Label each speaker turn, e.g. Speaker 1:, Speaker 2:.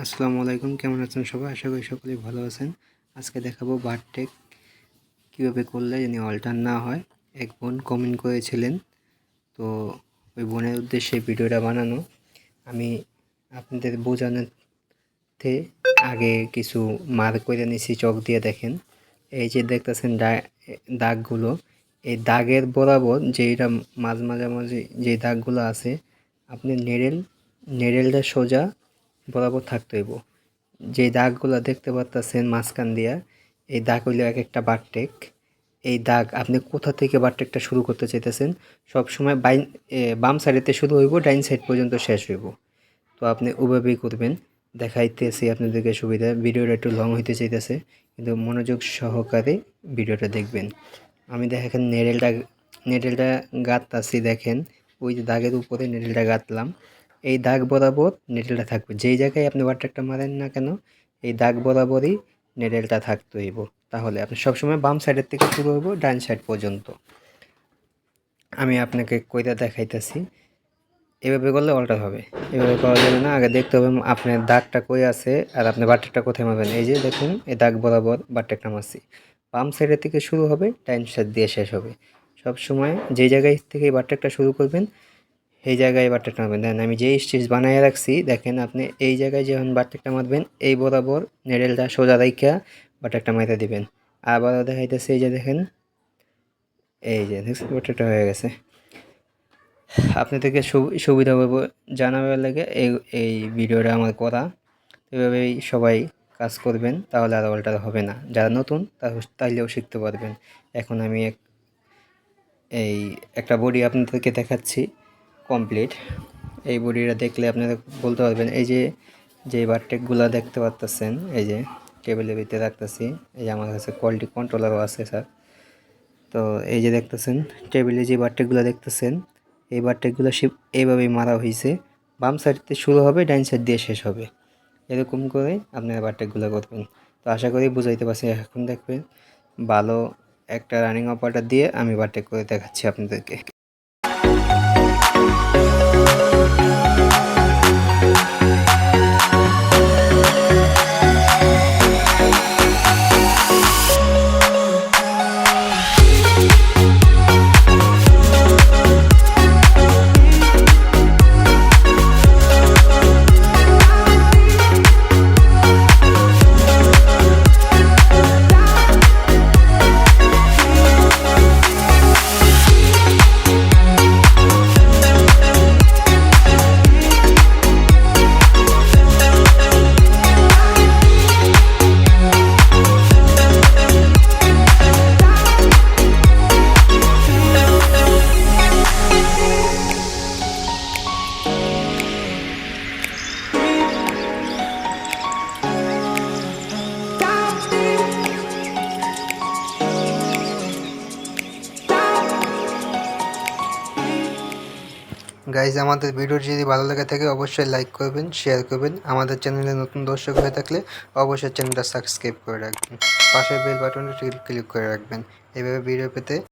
Speaker 1: আসসালামু আলাইকুম, কেমন আছেন সবাই? আশা করি সকলেই ভালো আছেন। আজকে দেখাবো বারটেক কীভাবে করলে যিনি অল্টার না হয়। এক বোন কমেন্ট করেছিলেন, তো ওই বোনের উদ্দেশ্যে ভিডিওটা বানানো। আমি আপনাদের বোঝানোতে আগে কিছু মার করে নিছি চক দিয়ে দেখেন। এই যে দেখতেছেন দাগগুলো, এই দাগের বরাবর যেটা মাঝ মাঝামাঝি যে দাগগুলো আছে, আপনি নেড়েল, নেড়েলটা সোজা বরাবর থাকতে হইব। যে দাগগুলো দেখতে পারতেছেন মাঝখান দিয়া, এই দাগ হইল এক একটা বারটেক। এই দাগ আপনি কোথা থেকে বারটেকটা শুরু করতে চাইতেছেন? সব সময় বাইন বাম সাইডেতে শুরু হইব, ডাইন সাইড পর্যন্ত শেষ হইব। তো আপনি ওভাবেই করবেন। দেখাইতেছি আপনাদেরকে সুবিধা। ভিডিওটা একটু লং হইতে চাইতেছে, কিন্তু মনোযোগ সহকারে ভিডিওটা দেখবেন। আমি দেখেন নেড়েলটা নেড়েলটা গাঁততাছি দেখেন। ওই যে দাগের উপরে নেড়েলটা গাঁতলাম। এই দাগ বরাবর নেডেলটা থাকবে। যেই জায়গায় আপনি ওয়াটারটা মারেন না কেন, এই দাগ বরাবরই নেডেলটা থাকতে হইব। তাহলে আপনি সবসময় বাম সাইডের থেকে শুরু হইব, ডান সাইড পর্যন্ত। আমি আপনাকে কইটা দেখাইতেছি। এভাবে করলে অল্টার হবে। এভাবে করা যাবে না। আগে দেখতে হবে আপনার দাগটা কই আছে আর আপনি বাটারটা কোথায় মারবেন। এই যে দেখুন, এই দাগ বরাবর বাটারটা মারছি। বাম সাইডের থেকে শুরু হবে ডাইন সাইড দিয়ে শেষ হবে। সব সময় যে জায়গায় থেকে বাটারটা শুরু করবেন এই জায়গায় বারটেকটা মারবেন দেখেন আমি যেই স্টিচ বানিয়ে রাখছি, দেখেন আপনি এই জায়গায় যখন বারটেকটা মারবেন এই বরাবর নেডেলটা সোজা রাইখা বারটেকটা মাইতে দিবেন। আবারও দেখাইতেছে, এই যে দেখেন, এই যে দেখছেন বারটেকটা হয়ে গেছে। আপনাদেরকে সুবিধা পাবো, জানাবার লাগে এই এই ভিডিওটা আমার করা। এভাবেই সবাই কাজ করবেন, তাহলে আর অল্টার হবে না। যারা নতুন তাহলেও শিখতে পারবেন। এখন আমি এক, এই একটা বডি আপনাদেরকে দেখাচ্ছি। কমপ্লিট এই বডিটা দেখলে আপনারা বলতে পারবেন, এই যে যে বারটেকগুলো দেখতে পারতেছেন, এই যে টেবিলের ভিতরে রাখতেছি, এই যে আমার কাছে কোয়ালিটি কন্ট্রোলারও আছে, স্যার। তো এই যে দেখতেছেন টেবিলে যে বারটেকগুলো দেখতেছেন, এই বারটেকগুলো এইভাবেই মারা হয়েছে বাম সাইডতে শুরু হবে ডাইন সাইড দিয়ে শেষ হবে। এরকম করে আপনারা বারটেকগুলো করবেন। তো আশা করি বুঝাইতে পারছি, এখন দেখবেন, ভালো একটা রানিং অপারটা দিয়ে আমি বারটেক করে দেখাচ্ছি আপনাদেরকে। গাইজ আমাদের ভিডিওটি যদি ভালো লাগে থাকে, অবশ্যই লাইক করবেন শেয়ার করবেন। আমাদের চ্যানেলে নতুন দর্শক হয়ে থাকলে অবশ্যই চ্যানেলটা সাবস্ক্রাইব করে রাখবেন। পাশের বেল বাটনটা ক্লিক করে রাখবেন। এইভাবে ভিডিও পেতে